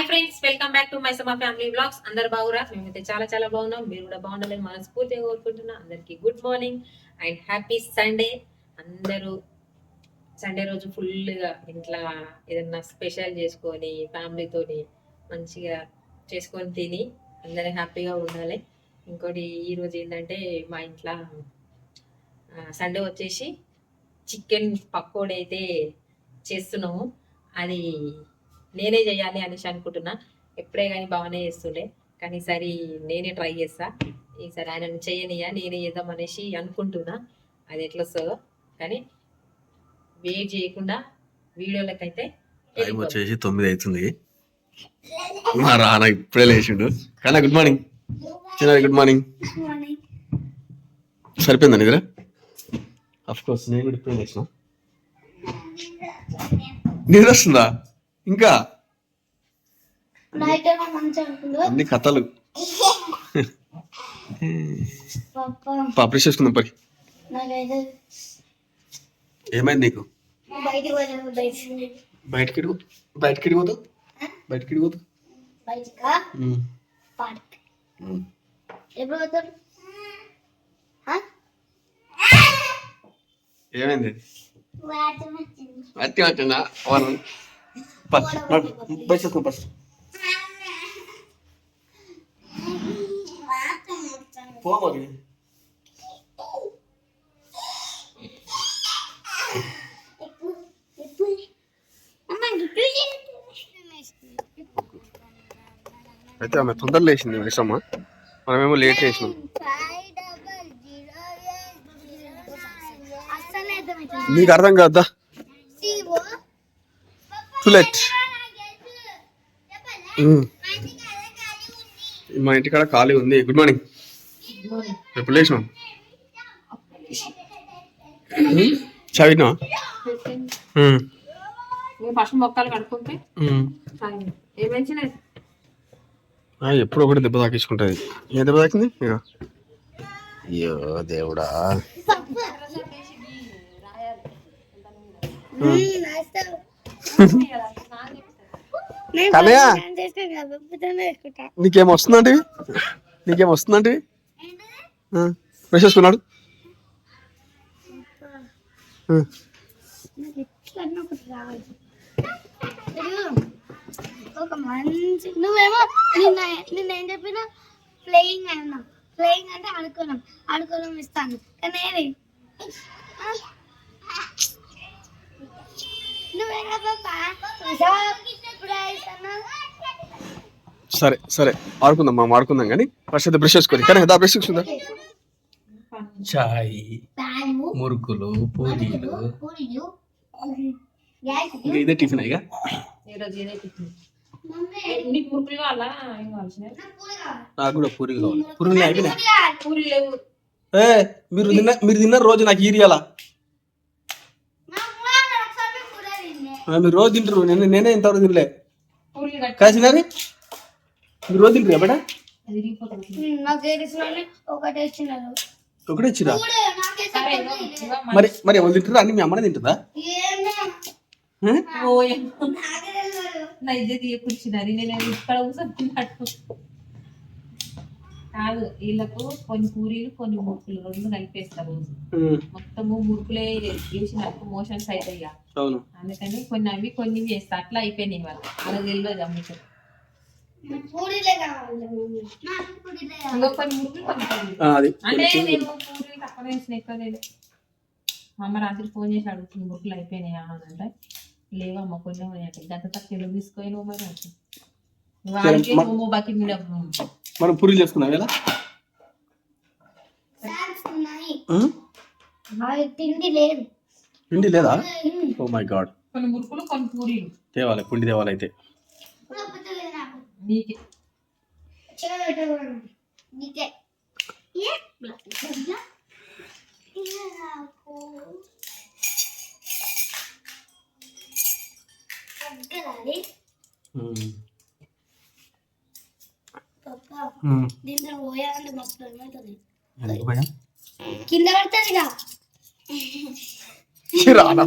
Hi friends welcome back to my సమా family blogs అందరు బాగురా? మేమైతే చాలా చాలా బాగున్నాం. మీరు కూడా బాగుండాలని మనస్ఫూర్తిగా కోరుకుంటున్నా. అందరికి good morning and happy Sunday అందరూ సండే రోజు ఫుల్గా ఇంట్లో ఏదన్నా స్పెషల్ చేసుకొని ఫ్యామిలీతోని మంచిగా చేసుకొని తిని అందరూ హ్యాపీగా ఉండాలి. ఇంకోటి ఈరోజు ఏంటంటే మా ఇంట్లో సండే వచ్చేసి చికెన్ పకోడీ అయితే చేస్తున్నాము. అది నేనే చేయాలి అనేసి అనుకుంటున్నా. ఎప్పుడే కానీ బాగానే చేస్తుండే. కానీ ఈసారి నేనే ట్రై చేస్తా. ఈసారి ఆయన చేయనియా నేనే చేద్దాం అనేసి అనుకుంటున్నా. అది ఎట్లా వస్తుందో. కానీ వెయిట్ చేయకుండా వీడియోలకైతే టైం. వచ్చేసి తొమ్మిది అవుతుంది. మా రానా ఇప్పుడే లేచిండు. కానీ గుడ్ మార్నింగ్ చిన్న గుడ్ మార్నింగ్ సరిపోయిందా నిద్ర అఫ్ కోర్స్ నేను కూడా ఇప్పుడే లేచిన. నిద్ర వస్తుందా ఇంకా అన్ని కథలు. పాప. పాపరేషన్ చేసుకుందాం పరి ఏమైంది నీకు? బయటికి బయటికి ఇడుగు బయటకి ఆ? ఏమైంది? అట్టనా వరం బయట చేసుకున్నాం ఫస్ట్ పో మరి అయితే ఆమె తొందర లేచింది విషమ్మ మనమేమో లేట్ అర్థమవుతుంది నీకు అర్థం కాదా టూ లేట్ మా ఇంటికాడ ఖాళీ ఉంది. గుడ్ మార్నింగ్ ఎప్పుడు లేచినాం చదివినా? ఫస్ట్ మొక్కలు కడుక్కుంటే ఏమైనా ఎప్పుడు ఒకటి దెబ్బ తాకించుకుంటుంది. ఏ దెబ్బ తాకింది? ఇక అయ్యో దేవుడా. కన్నయ్య నీకేం వస్తుందంటే? నీకేం వస్తుందంటే? బ్రష్ చేసుకున్నాడు. ఆ. ఒక మంచి నువ్వేమో నిన్న నిన్న ఏం చెప్పినా? ప్లేయింగ్ అన్నావు ప్లేయింగ్ అంటే ఆడుకోవడం ఆడుకోవడం ఇస్తాను. కానీ ఏది ఆ? నువ్వే కదా ప్రైజ్ అన్నావు సరే సరే. ఆడుకుందాం మనం ఆడుకుందాం కానీ ఫస్ట్ అయితే బ్రష్ చేసుకోవాలి కానీ దా బ్రష్ చేసుకుందా చాయ్ మురుకులు పూరీలు. ఇదే టిఫిన్ ఇక? నీకు కూడా పూరీలు కావాలి పూరీలు అయిపోయినాయి పూరి కావాలి. పూరి లేవు. ఏ మీరు తిన్న మీరు తిన్న రోజు నాకు ఈరియాలా మా అమ్మ ఒకసారి పూరి తిన్నే మీరు రోజు తింటారు నేను నేనే ఇంతవరకు తినలే. కాసినది మీరు రోజు తింటారు తెలిసిన ఒకటే ఇచ్చిరా? మరి మరి ఎవరు తింటారు అన్ని మీ అమ్మనే తింటుందా నేను ఇక్కడ కాదు వీళ్ళకు కొన్ని పూరీలు కొన్ని మురుకులు రెండు కలిపేస్తారు మొత్తము మురుకులే వేసినట్టు మోషన్స్ అవుతాయి. అవును. అందుకని కొన్ని అవి కొన్ని వేస్తా అట్లా అయిపోయినాయి వాళ్ళు వాళ్ళకి తెలియదు ఇంకో కొన్ని మురుకులు కొన్ని పూరీలు. ఆ, అది అంటే నేను పూరీలు తక్కువ వేసిన ఎక్కువ లేదు మా అమ్మ రాత్రి ఫోన్ చేసి అడుగుతుంది మురుకులు అయిపోయినాయా? అని అంటే లేవమ్మ కొన్ని ఉన్నాయి గంట తక్కువ తీసుకొని నువ్వు మరి? అంటే వాళ్ళకి బాకి మీద మనం పూరీలు చేసుకున్నాం ఎలా? పిండి లేదా. Oh my god. కొన్ని మురుకులు కొన్ని పూరీలు. తేవాలి పిండి తేవాలి అయితే. లేకపోతే లేదు నాకు నీకే చేయటం నీకే ఏ? ఇట్లా? ఇలా నాకు. తగ్గలాలి. ఉమ్, పప్పా, ఉమ్. దీంట్లో పోయాలంటే మస్తు ఏమవుతుంది ఎందుకు భయం కింద పడుతుందిగా రానా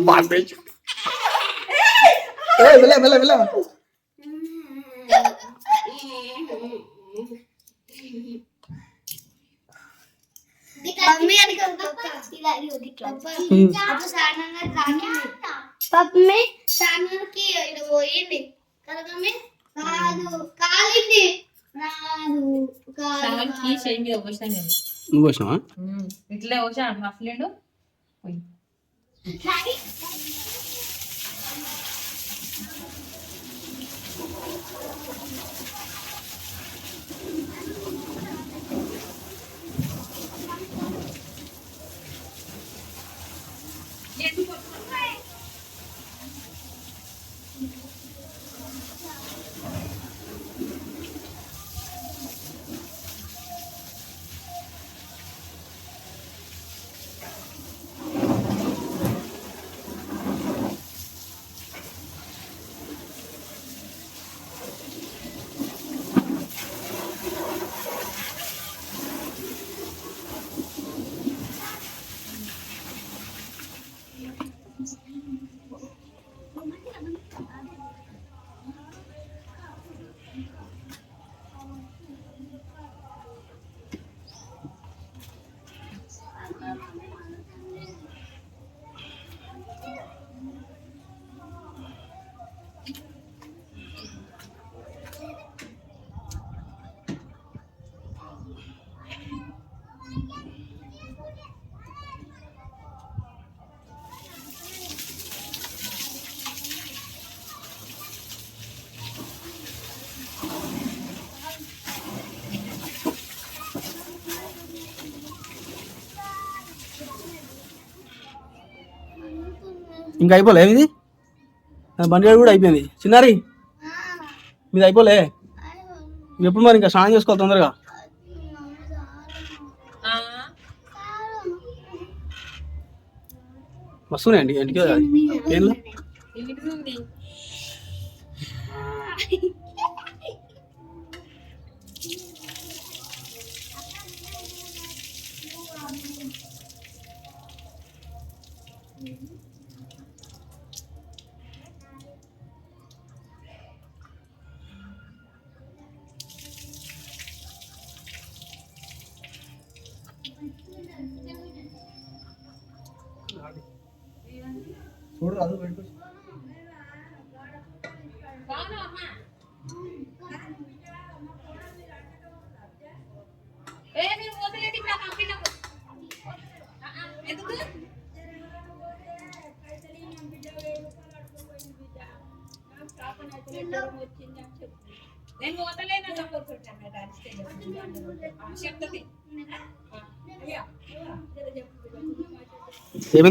మమ్మీ మమ్మీ సానానికి ఇక్కడ పోయింది. కదా మమ్మీ? కాదు కాలింది. నువ్వు వచ్చినావా ఇట్లే వచ్చా మఫ్లేడు పోయి. ఇంకా అయిపోలే ఇది బండి కూడా అయిపోయింది. చిన్నారి? మీది అయిపోలే? ఎప్పుడు మరి ఇంకా స్నానం చేసుకోవాలి తొందరగా? వస్తున్నాయండి ఇంటికి ఏం ఇంటికి ఉంది చూడు అది పెట్టుకో బాగున్నా అమ్మా ఏ మీరు పోతలేదు ఇక్కడ పంపినప్పుడు ఆ, ఆ, ఎందుకు నేను చెప్తుంది.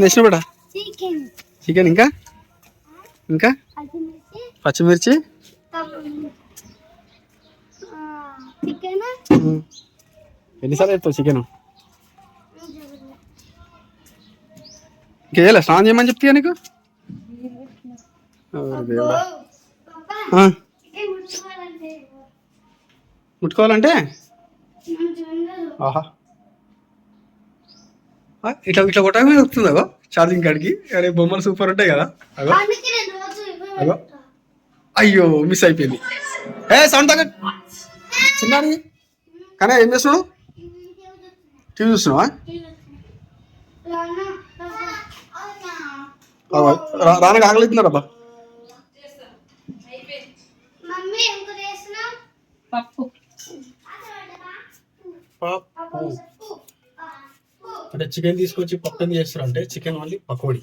తెచ్చిన బేట చికెన్. చికెన్ ఇంకా? ఇంకా? పచ్చిమిర్చి? ఎన్నిసార్లు చెప్తావు చికెన్? ఇంకేలా స్నానం చేయమని చెప్తా నీకు? దేవుడా. ముట్టుకోవాలంటే. ఆహా. ఇట్లా ఇట్లా కొట్టగానే వస్తుంది అగో. ఛార్జింగ్ కాడికి అరే బొమ్మలు సూపర్ ఉంటాయి కదా. అగో. అగో. అయ్యో మిస్ అయిపోయింది. ఏ సౌండ్ తగ్గ చిన్నారి కానీ ఏం చేస్తున్నావు టీవీ చూస్తున్నావా? రానగా ఆగలేతున్నారబ్బా మమ్మీ ఎంత చేసినా పప్పు. అంటే చికెన్ తీసుకొచ్చి పప్పు ఎందుకు చేస్తారు అంటే చికెన్ మళ్ళీ పకోడీ.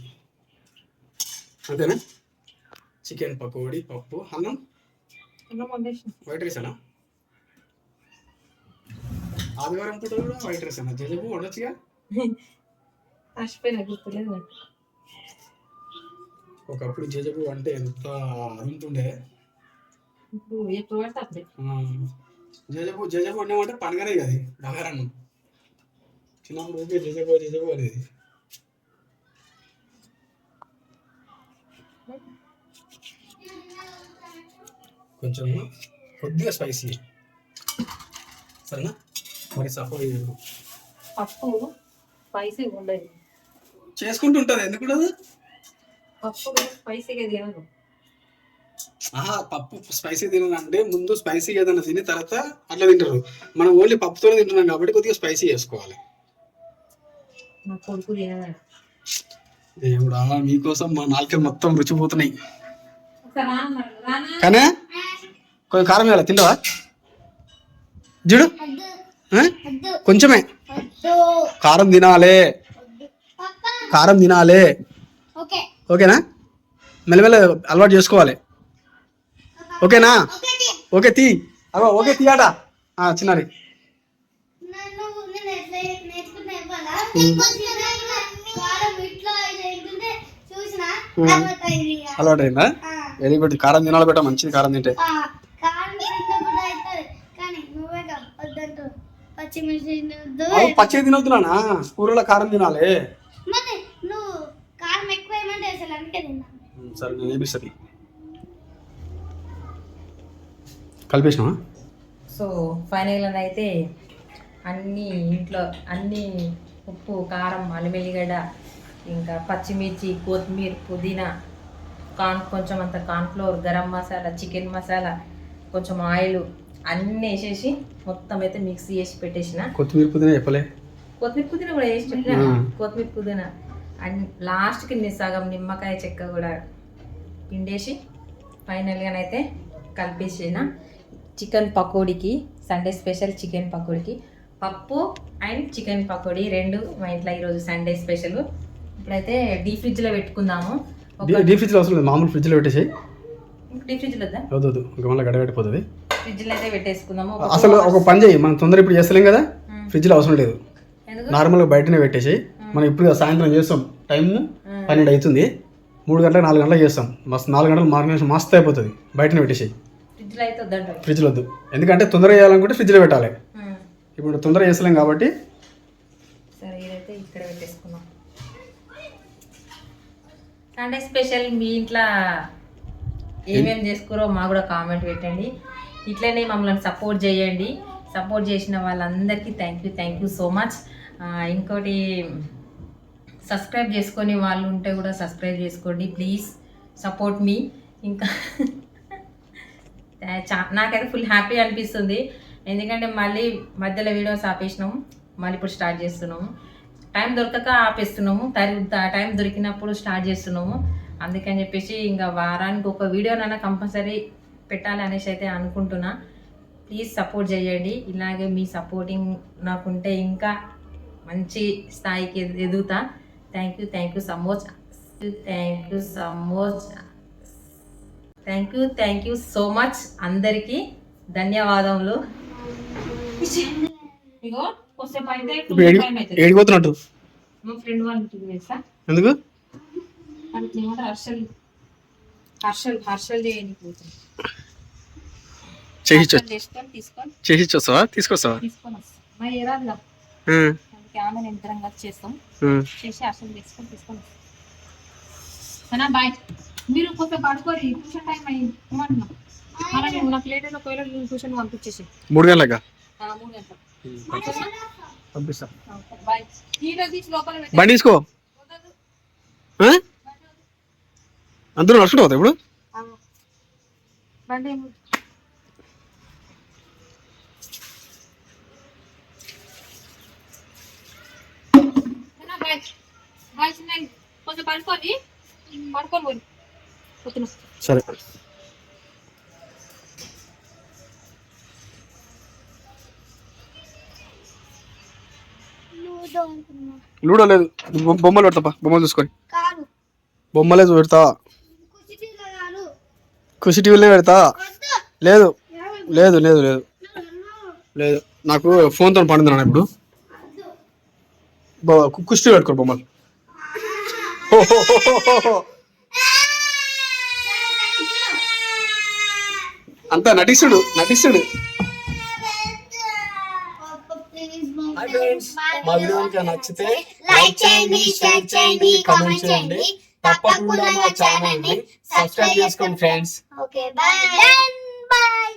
అంతేనా? చికెన్ పకోడీ పప్పు అన్నం? వైట్ రైస్ అన్నా ఆదివారం పూట కూడా వైట్ రైస్ అన్న జజబు వండొచ్చుగా? మర్చిపోయినా గుర్తులేదు నాకు. ఒకప్పుడు జజబు అంటే ఎంత ఉంటుండే ఎప్పుడు పడితే అప్పుడే జజబు జజబు పండుగనే కదా బగారన్నం చిన్నప్పుడు ఊరికే జజబు జజబు అనేది. కొంచెం కొద్దిగా స్పైసీ. సరేనా? మరి సఫర్ పప్పు స్పైసీగా ఉండదు. చేసుకుంటుంటుంది ఎందుకు పప్పు స్పైసీగా తినను ఆహా పప్పు స్పైసీ తినాలంటే ముందు స్పైసీ ఏదైనా తిని తర్వాత అట్లా తింటారు. మనం ఓన్లీ పప్పుతోనే తింటున్నాం కాబట్టి కొద్దిగా స్పైసీ చేసుకోవాలి. దేవుడా మీకోసం మా నాలుకలు మొత్తం రుచిపోతున్నాయి. ఒకసారి రానా రానా కానీ కొంచెం కారం వేయాలి? తింటావా? చూడు. కొంచెమే. కారం తినాలే. కారం తినాలే. ఓకే. ఓకేనా? మెల్లమెల్ల అలవాటు చేసుకోవాలి. ఓకేనా? ఓకే తీ అగో ఓకే తీయాట ఇది అలవాటు అయిందా వెరీ గుడ్ కారం తినాలి బెట్ట మంచిది కారం తింటే. పచ్చడి తినవుతున్నానా కూరలో కారం తినాలి. సరే నేను ఏమిస్తుంది కలిపేసినావా? సో ఫైనల్గా అయితే అన్ని ఇంట్లో అన్ని ఉప్పు కారం అల్లిమెల్లిగడ్డ ఇంకా పచ్చిమిర్చి కొత్తిమీర పుదీనా కాన్ కొంచెం అంత కార్న్ఫ్లోర్ గరం మసాలా చికెన్ మసాలా కొంచెం ఆయిల్ అన్నీ వేసేసి మొత్తం అయితే మిక్సీ చేసి పెట్టేసిన. కొత్తిమీర పుదీనా చెప్పలే. కొత్తిమీర పుదీనా కూడా వేసి పెట్టిన మ్మ్. కొత్తిమీర పుదీనా. అండ్ లాస్ట్కి సగం నిమ్మకాయ చెక్క కూడా పిండేసి ఫైనల్గానైతే కలిపేసిన చికెన్ పకోడీకి సండే స్పెషల్ చికెన్ పకోడీకి పప్పు అండ్ చికెన్ పకోడీ రెండు మా ఇంట్లో ఈరోజు సండే స్పెషల్. ఇప్పుడైతే డీ ఫ్రిడ్జ్లో పెట్టుకుందాము. డీ ఫ్రిడ్జ్లో అవసరం లేదు మామూలు ఫ్రిడ్జ్లో పెట్టేసి డీ ఫ్రిడ్జ్లో వద్దా? మళ్ళీ గడగడిపోతుంది ఫ్రిడ్జ్లో అయితే పెట్టేసుకుందాము. అసలు ఒక పని చేయి మనం తొందర ఇప్పుడు చేస్తలేం కదా. ఫ్రిడ్జ్లో అవసరం లేదు. నార్మల్గా బయటనే పెట్టేసి మనం ఇప్పుడు సాయంత్రం చేస్తాం టైం. పన్నెండు అవుతుంది. మూడు గంటలకు నాలుగు గంటలకు చేస్తాం. మస్తు నాలుగు గంటలు మార్నింగ్ మస్తు అయిపోతుంది. బయటనే పెట్టేసి ఫ్రిడ్జ్లో ఫ్రిడ్జ్లో వద్దు. ఎందుకంటే తొందరగా చేయాలనుకుంటే ఫ్రిడ్జ్లో పెట్టాలి. ఇప్పుడు తొందరగా చేస్తలేం కాబట్టి సరే ఇదైతే ఇక్కడ పెట్టేసుకున్నాం సండే స్పెషల్ మీ ఇంట్లో ఏమేమి చేసుకురో మా కూడా కామెంట్ పెట్టండి. ఇట్లనే మమ్మల్ని సపోర్ట్ చేయండి. సపోర్ట్ చేసిన వాళ్ళందరికీ thank you thank you so much ఇంకోటి సబ్స్క్రైబ్ చేసుకొని వాళ్ళు ఉంటే కూడా సబ్స్క్రైబ్ చేసుకోండి. ప్లీజ్ సపోర్ట్ మీ ఇంకా నాకైతే ఫుల్ హ్యాపీ అనిపిస్తుంది. ఎందుకంటే మళ్ళీ మధ్యలో వీడియోస్ ఆపేసినాము మళ్ళీ ఇప్పుడు స్టార్ట్ చేస్తున్నాము టైం దొరకక ఆపేస్తున్నాము. టైం- టైం దొరికినప్పుడు స్టార్ట్ చేస్తున్నాము. అందుకని చెప్పేసి ఇంకా వారానికి ఒక వీడియోనైనా కంపల్సరీ పెట్టాలి అనేసి అయితే అనుకుంటున్నా. ప్లీజ్ సపోర్ట్ చేయండి. ఇలాగే మీ సపోర్టింగ్ నాకుంటే ఇంకా మంచి స్థాయికి ఎదుగుతా. Thank you thank you so much thank you so much thank you thank you so much. అందరికీ ధన్యవాదములు. ఇగో కొద్దిసేపు అయితే ఏడిపోతున్నట్టు. మా ఫ్రెండ్ వాళ్ళ ఎందుకు? వాళ్ళకి ఏమంటారు హర్షల్ హర్షల్ హర్షల్ పోతుంది చేసి తీసుకొస్తావా? తీసుకొని వస్తాం. ఆమె చేస్తాం. చేసి హర్షల్ తీసుకొని తీసుకొని వస్తాం. బాయ్. మీరు కొంచెం పడుకోరి ట్యూషన్ టైం అయింది. ఏమంటున్నా మళ్ళీ నేను నాకు లేట్ అయిన ఒకవేళ నేను ట్యూషన్ పంపించేసి. మూడు గంటలకా? ఆ, మూడు గంటలకు. పంపిస్తా. బాయ్. బండి తీసుకో? అందరూ నడుచుకుంటూ ఇప్పుడు? బండి బాయ్? బాయ్ చిన్న కొంచెం పోయి పొద్దున సరే లూడో లేదు బొమ్మలు పెడతా బొమ్మలు చూసుకొని. బొమ్మలే పెడతా ఖుషి టీవీలోనే పెడతా. లేదు? లేదు లేదు లేదు. లేదు. నాకు ఫోన్తో పండింది నాన్న ఇప్పుడు. వద్దు. బొ- కు- కుస్తీ పెట్టుకో బొమ్మలు. అంతా నటిస్తుడు నటిస్తుడు. హాయ్ ఫ్రెండ్స్ మా వీడియో కనుక నచ్చితే లైక్ చేయండి షేర్ చేయండి కామెంట్ చేయండి. తప్పకుండా మా ఛానల్ని సబ్స్క్రైబ్ చేసుకోండి ఫ్రెండ్స్ ఓకే బాయ్ బాయ్